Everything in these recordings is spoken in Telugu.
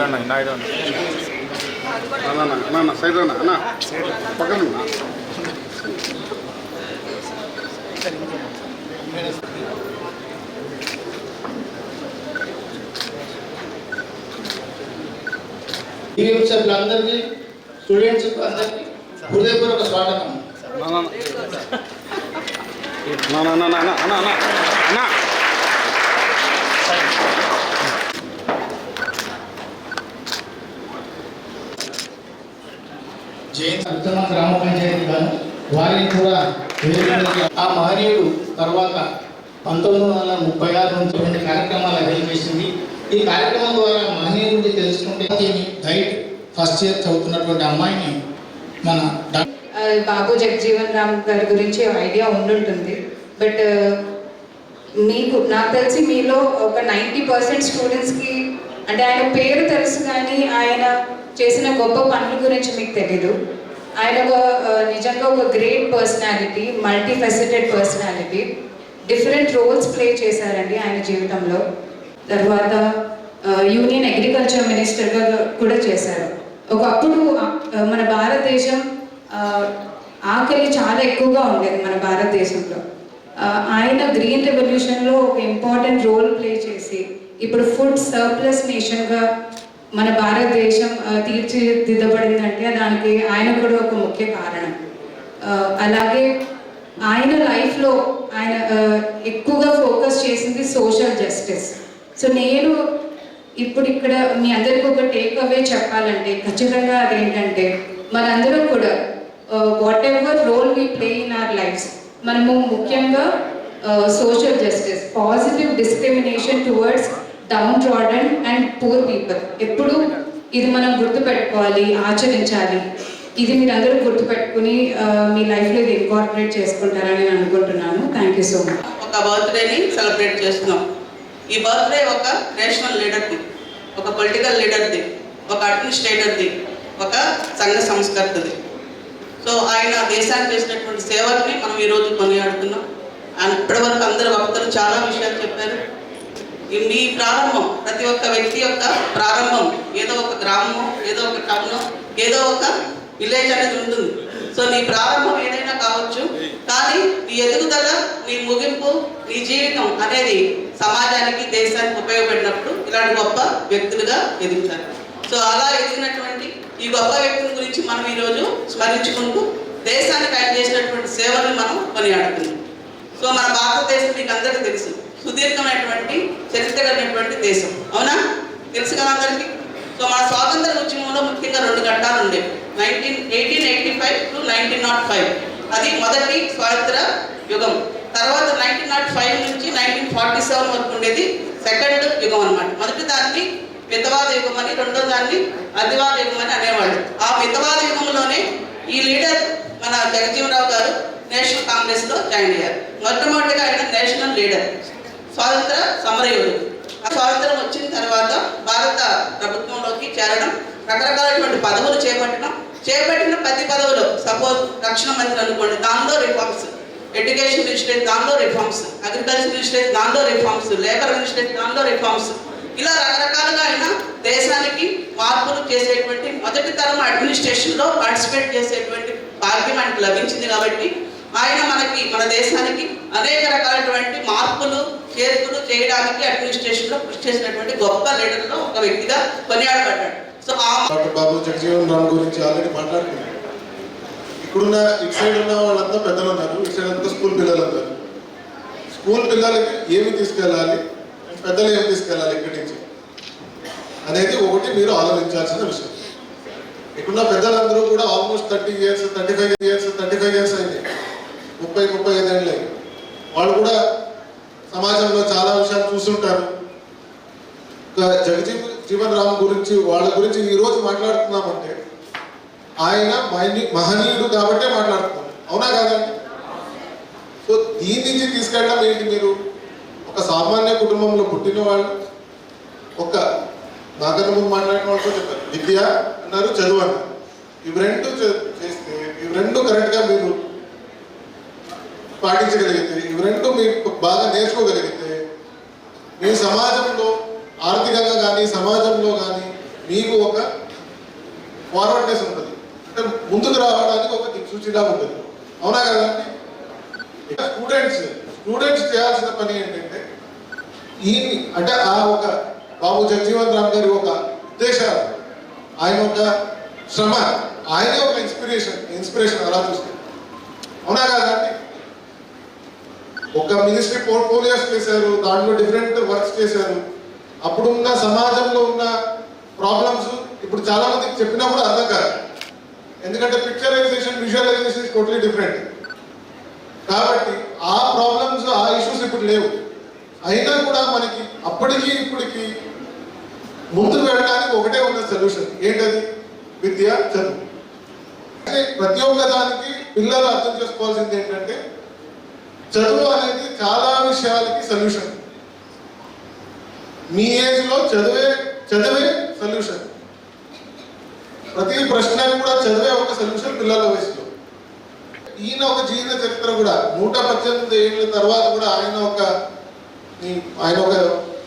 అన్న నాయుడు అన్న అన్న. అన్న అన్న సైడ్ అన్న అన్న పక్కన సభ్యులందరికీ స్టూడెంట్స్ అందరికీ హృదయపూర్వక స్వాగతం. అన్న అన్న. అన్న అన్న అన్న అన్న అన్న అన్న అన్న జయంతి ఉత్తమ గ్రామ పంచాయతీ గాను వారిని కూడా ఆ మహనీయుడు తర్వాత పంతొమ్మిది వందల ముప్పై ఆరు నుంచి కొన్ని కార్యక్రమాలు అరేంజ్ చేసింది. ఈ కార్యక్రమం ద్వారా మహనీయుడి గురించి తెలుసుకుంటే డైట్ ఫస్ట్ ఇయర్ చదువుతున్నటువంటి అమ్మాయిని మన బాబు జగజీవన్ రామ్ గారి గురించి ఐడియా ఉండుంటుంది. బట్ మీకు నాకు తెలిసి మీలో ఒక నైంటీ పర్సెంట్ స్టూడెంట్స్కి అంటే ఆయన పేరు తెలుసు కానీ చేసిన గొప్ప పనుల గురించి మీకు తెలీదు. ఆయన ఒక నిజంగా ఒక great personality multi faceted personality different roles play చేశారండి ఆయన జీవితంలో. తర్వాత యూనియన్ అగ్రికల్చర్ మినిస్టర్గా కూడా చేశారు. ఒకప్పుడు మన భారతదేశం ఆకలి చాలా ఎక్కువగా ఉండేది మన భారతదేశంలో. ఆయన గ్రీన్ రెవల్యూషన్లో ఒక ఇంపార్టెంట్ రోల్ ప్లే చేసి ఇప్పుడు ఫుడ్ సర్ప్లస్ నేషన్గా మన భారతదేశం తీర్చిదిద్దబడిందంటే దానికి ఆయన కూడా ఒక ముఖ్య కారణం. అలాగే ఆయన లైఫ్లో ఆయన ఎక్కువగా ఫోకస్ చేసింది సోషల్ జస్టిస్. సో నేను ఇప్పుడు ఇక్కడ మీ అందరికీ ఒక టేక్ అవే చెప్పాలంటే ఖచ్చితంగా అదేంటంటే మనందరం కూడా whatever role we play in our lives మనము ముఖ్యంగా social justice positive discrimination towards downtrodden and poor people ఎప్పుడు ఇది మనం గుర్తుపెట్టుకోవాలి ఆచరించాలి. ఇది మీరు గుర్తుపెట్టుకుని మీ లైఫ్లో ఇది ఇన్కార్పొరేట్ చేసుకుంటారని నేను అనుకుంటున్నాను. థ్యాంక్ యూ సో మచ్ ఒక బర్త్డేని సెలబ్రేట్ చేస్తున్నాం. ఈ బర్త్డే ఒక నేషనల్ లీడర్ది ఒక పొలిటికల్ లీడర్ది ఒక అడ్మినిస్ట్రేటర్ది ఒక సంఘ సంస్కర్తది. సో ఆయన దేశానికి చేసినటువంటి సేవలు మనం ఈరోజు కొనియాడుతున్నాం ఆయన ఇప్పటివరకు అందరు వక్తలు చాలా విషయాలు చెప్పారు ఈ మీ ప్రారంభం ప్రతి ఒక్క వ్యక్తి యొక్క ప్రారంభం ఏదో ఒక గ్రామం ఏదో ఒక టౌన్ ఏదో ఒక విలేజ్ అనేది ఉంటుంది. సో నీ ప్రారంభం ఏదైనా కావచ్చు కానీ నీ ఎదుగుదల నీ ముగింపు నీ జీవితం అనేది సమాజానికి దేశానికి ఉపయోగపడినప్పుడు ఇలాంటి గొప్ప వ్యక్తులుగా ఎదుగుతారు. సో అలా ఎదిగినటువంటి ఈ గొప్ప వ్యక్తుల గురించి మనం ఈరోజు స్మరించుకుంటూ దేశానికి ఆయన చేసినటువంటి సేవలను మనం కొనియాడుతున్నాం. సో మన భారతదేశం మీకు అందరికీ తెలుసు. సుదీర్ఘమైనటువంటి చరిత్ర కలిగినటువంటి దేశం. అవునా? తెలుసు కదా అందరికీ? సో మన స్వాతంత్ర ఉద్యమంలో ముఖ్యంగా రెండు ఘట్టాలు ఉండేవి. Nineteen eighteen eighty five to nineteen nought five. అది మొదటి స్వాతంత్ర యుగం. తర్వాత నైన్టీన్ నాట్ ఫైవ్ నుంచి నైన్టీన్ ఫార్టీ సెవెన్ వరకు ఉండేది సెకండ్ యుగం అన్నమాట. మొదటి దాన్ని మితవాద యుగం అని రెండో దాన్ని అతివాద యుగం అని అనేవాళ్ళు. ఆ మితవాద యుగంలోనే ఈ లీడర్ మన జగజీవనరావు గారు నేషనల్ కాంగ్రెస్లో జాయిన్ అయ్యారు. మొట్టమొదటిగా ఆయన నేషనల్ లీడర్. స్వాతంత్ర సమరయోధుడు. ఆ స్వాతంత్రం వచ్చిన తర్వాత భారత ప్రభుత్వంలోకి చేరడం రకరకాలైనటువంటి పదవులు చేపట్టడం చేపట్టిన ప్రతి పదవులు సపోజ్ రక్షణ మంత్రి అనుకోండి దానిలో రిఫార్మ్స్ ఎడ్యుకేషన్ మినిస్ట్రేట్ దానిలో రిఫార్మ్స్ అగ్రికల్చర్ మినిస్ట్రేట్ దానిలో రిఫార్మ్స్ లేబర్ మినిస్ట్రేట్ దానిలో రిఫార్మ్స్ ఇలా రకరకాలుగా ఆయన దేశానికి మార్పులు చేసేటువంటి మొదటి తరం అడ్మినిస్ట్రేషన్లో పార్టిసిపేట్ చేసేటువంటి భాగ్యం ఆయనకు లభించింది కాబట్టి ఆయన మనకి మన దేశానికి అనేక రకాలైనటువంటి మార్పులు చేర్పులు చేయడానికి అడ్మినిస్ట్రేషన్లో కృషి చేసినటువంటి గొప్ప లీడర్లో ఒక వ్యక్తిగా కొనియాడబడ్డాడు. సో ఆ బాబు జగజీవన్ రామ్ గురించి ఆల్రెడీ మాట్లాడుకున్నాం. ఇక్కడున్న ఇటు సైడ్ ఉన్న వాళ్ళంతా పెద్దలు ఉన్నారు ఇటు సైడ్ అంతా స్కూల్ పిల్లలు ఉన్నారు. స్కూల్ పిల్లలకి ఏమి తీసుకెళ్ళాలి? పెద్దలు ఏమి తీసుకెళ్ళాలి ఇక్కడి నుంచి? అనేది ఒకటి మీరు ఆలోచించాల్సిన విషయం. ఇక్కడున్న పెద్దలందరూ కూడా almost thirty years thirty five years thirty five years అయింది. ముప్పై ముప్పై ఐదేళ్ళే. వాళ్ళు కూడా సమాజంలో చాలా విషయాలు చూస్తుంటారు. ఇంకా జీవన్ రామ్ గురించి వాళ్ళ గురించి ఈరోజు మాట్లాడుతున్నామంటే ఆయన మహని- మహనీయుడు కాబట్టే మాట్లాడుతున్నాం. అవునా కాదండి సో దీని నుంచి తీసుకెళ్ళడం ఏంటి మీరు? ఒక సామాన్య కుటుంబంలో పుట్టిన వాళ్ళు ఒక నాకన్నా ముందు మాట్లాడిన వాళ్ళతో చెప్పారు. విద్య అన్నారు చదువు అన్నారు. ఇవి రెండు చేస్తే ఇవి రెండు కరెక్ట్గా పాటించగలిగితే ఇవి రెండు మీరు బాగా నేర్చుకోగలిగితే మీ సమాజంలో ఆర్థికంగా కానీ సమాజంలో కానీ మీకు ఒక ఫార్వర్డ్నెస్ ఉంటుంది. అంటే ముందుకు రావడానికి ఒక దిక్సూచిలా ఉంటుంది. అవునా కదండి స్టూడెంట్స్ స్టూడెంట్స్ చేయాల్సిన పని ఏంటంటే ఈ అంటే ఆ ఒక బాబు జగజీవన్ రామ్ గారి ఒక ఉద్దేశాలు. ఆయన ఒక శ్రమ ఆయనే ఒక ఇన్స్పిరేషన్ ఇన్స్పిరేషన్ అలా చూస్తే. అవునా కదా? ఒక మినిస్ట్రీ పోర్ట్ఫోలియోస్ చేశారు దాంట్లో డిఫరెంట్ వర్క్స్ చేశారు. అప్పుడు ఉన్న సమాజంలో ఉన్న ప్రాబ్లమ్స్ ఇప్పుడు చాలా మందికి చెప్పినా కూడా అర్థం కాదు. ఎందుకంటే పిక్చరైజేషన్ విజువలైజేషన్ టోటలీ డిఫరెంట్ కాబట్టి ఆ ప్రాబ్లమ్స్ ఆ ఇష్యూస్ ఇప్పుడు లేవు. అయినా కూడా మనకి అప్పటికి ఇప్పటికి ముందుకు వెళ్ళడానికి ఒకటే ఉన్న సొల్యూషన్ ఏంటది? విద్య చదువు. అంటే ప్రతి ఒక్క దానికి పిల్లలు అర్థం చేసుకోవాల్సింది ఏంటంటే చదువు అనేది చాలా విషయాలకి సొల్యూషన్ మీ ఏజ్లో చదివే చదివే సొల్యూషన్ ప్రతి ప్రశ్న కూడా చదివే ఒక సొల్యూషన్ పిల్లల వయసులో. ఈయన ఒక జీవిత చరిత్ర కూడా నూట పద్దెనిమిది ఏళ్ళ తర్వాత కూడా ఆయన ఒక ఆయన ఒక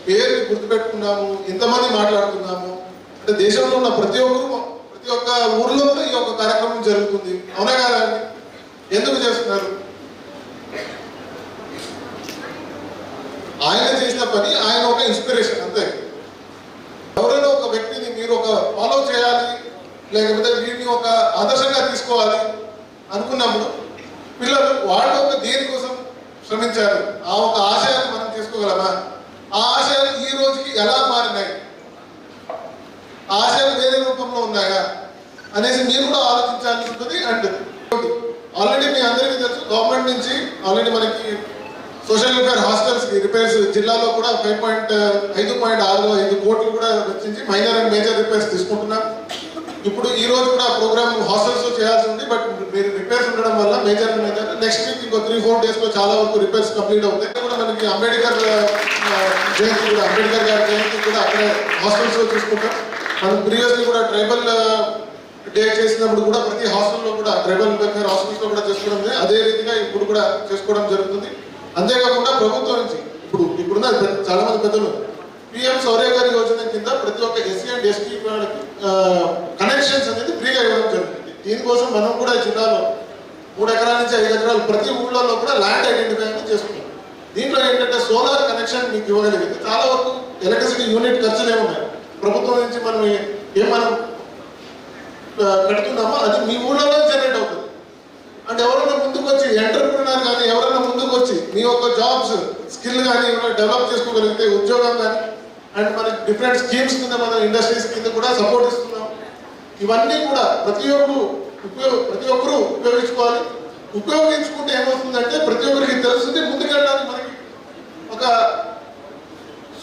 పేరుని గుర్తుపెట్టుకున్నాము ఇంతమంది మాట్లాడుతున్నాము అంటే దేశంలో ఉన్న ప్రతి ఒక్కరు ప్రతి ఒక్క ఊర్లో కూడా ఈ యొక్క కార్యక్రమం జరుగుతుంది. అవునా ఎందుకు చేస్తున్నారు ఆయన చేసిన పని ఆయన ఒక ఇన్స్పిరేషన్ అంతే. ఎవరైనా ఒక వ్యక్తిని మీరు ఒక ఫాలో చేయాలి లేకపోతే వీరిని ఒక ఆదర్శంగా తీసుకోవాలి అనుకున్నప్పుడు పిల్లలు వాళ్ళు ఒక దేనికోసం శ్రమించారు? ఆ ఒక ఆశయాన్ని మనం తీసుకోగలమా ఆ ఆశయాలు ఈ రోజుకి ఎలా మారినాయి? ఆ ఆశయాలు వేరే రూపంలో ఉన్నాయా? అనేసి మీరు కూడా ఆలోచించాల్సి ఉంటుంది అండ్ ఆల్రెడీ మీ అందరికీ తెలుసు గవర్నమెంట్ నుంచి ఆల్రెడీ మనకి సోషల్ వెల్ఫేర్ హాస్టల్స్ రిపేర్స్ జిల్లాలో కూడా ఫైవ్ పాయింట్ ఐదు పాయింట్ ఆరు ఐదు కోట్లు కూడా వెచ్చించి మైనర్ అండ్ మేజర్ రిపేర్స్ తీసుకుంటున్నాం. ఇప్పుడు ఈ రోజు కూడా ప్రోగ్రామ్ హాస్టల్స్లో చేయాల్సి ఉంది బట్ మీరు రిపేర్స్ ఉండడం వల్ల major and major next week ఇంకో త్రీ ఫోర్ డేస్లో చాలా వరకు రిపేర్స్ కంప్లీట్ అవుతాయి. కూడా మనకి అంబేద్కర్ జయంతి కూడా అంబేద్కర్ గారి జయంతి కూడా అక్కడే హాస్టల్స్లో చూసుకుంటాం. మనం ప్రీవియస్లీ కూడా ట్రైబల్ డే చేసినప్పుడు కూడా ప్రతి హాస్టల్లో కూడా ట్రైబల్ వెల్ఫేర్ హాస్టల్స్లో కూడా చేసుకోవడం అదే రీతిగా ఇప్పుడు కూడా చేసుకోవడం జరుగుతుంది. అంతేకాకుండా ప్రభుత్వం నుంచి ఇప్పుడు ఇప్పుడున్న చాలా మంది పెద్దలు పిఎం సౌర్య గారి యోజన కింద ప్రతి ఒక్క ఎస్సీ అండ్ ఎస్టీ వాళ్ళకి కనెక్షన్స్ అనేది ఫ్రీగా ఇవ్వడం జరుగుతుంది. దీనికోసం మనం కూడా జిల్లాలో మూడు ఎకరాల నుంచి ఐదు ఎకరాలు ప్రతి ఊళ్ళలో కూడా ల్యాండ్ ఐడెంటిఫై అనేది చేసుకున్నాం దీంట్లో ఏంటంటే సోలార్ కనెక్షన్ మీకు ఇవ్వగలిగింది. చాలా వరకు ఎలక్ట్రిసిటీ యూనిట్ ఖర్చులు ఏమున్నాయి ప్రభుత్వం నుంచి మనం ఏం మనం కడుతున్నామో అది మీ ఊళ్ళో జనరేట్ అవుతుంది అంటే ఎవరైనా ముందుకు వచ్చి ఎంటర్ప్రినర్ కానీ ఎవరైనా ముందుకు వచ్చి మీ యొక్క జాబ్స్ స్కిల్ కానీ డెవలప్ చేసుకోగలిగితే ఉద్యోగం కానీ అండ్ మనకి డిఫరెంట్ స్కీమ్స్ కింద మన ఇండస్ట్రీస్ కింద కూడా సపోర్ట్ ఇస్తున్నాం. ఇవన్నీ కూడా ప్రతి ఒక్కరు ఉపయోగ ప్రతి ఒక్కరూ ఉపయోగించుకోవాలి. ఉపయోగించుకుంటే ఏమవుతుందంటే ప్రతి ఒక్కరికి తెలుస్తుంది ముందుకెళ్ళడానికి మనకి ఒక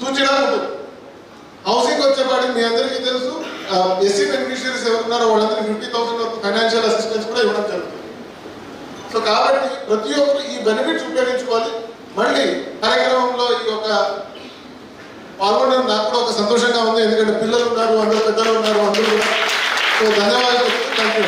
సూచన ఉంటుంది. హౌసింగ్ వచ్చేపాటికి మీ అందరికీ తెలుసు. ఎస్సీ బెనిఫిషియరీస్ ఎవరున్నారో వాళ్ళందరికీ ఫిఫ్టీ థౌసండ్ వరకు ఫైనాన్షియల్ అసిస్టెన్స్ కూడా ఇవ్వడం జరుగుతుంది. కాబట్టి ప్రతి ఒక్కరు ఈ బెనిఫిట్స్ ఉపయోగించుకోవాలి. మళ్ళీ కార్యక్రమంలో ఈ యొక్క పాల్గొనడం నాకు కూడా ఒక సంతోషంగా ఉంది. ఎందుకంటే పిల్లలు ఉన్నారు అందరూ పెద్దలు ఉన్నారు అందరూ ధన్యవాదాలు. Thank you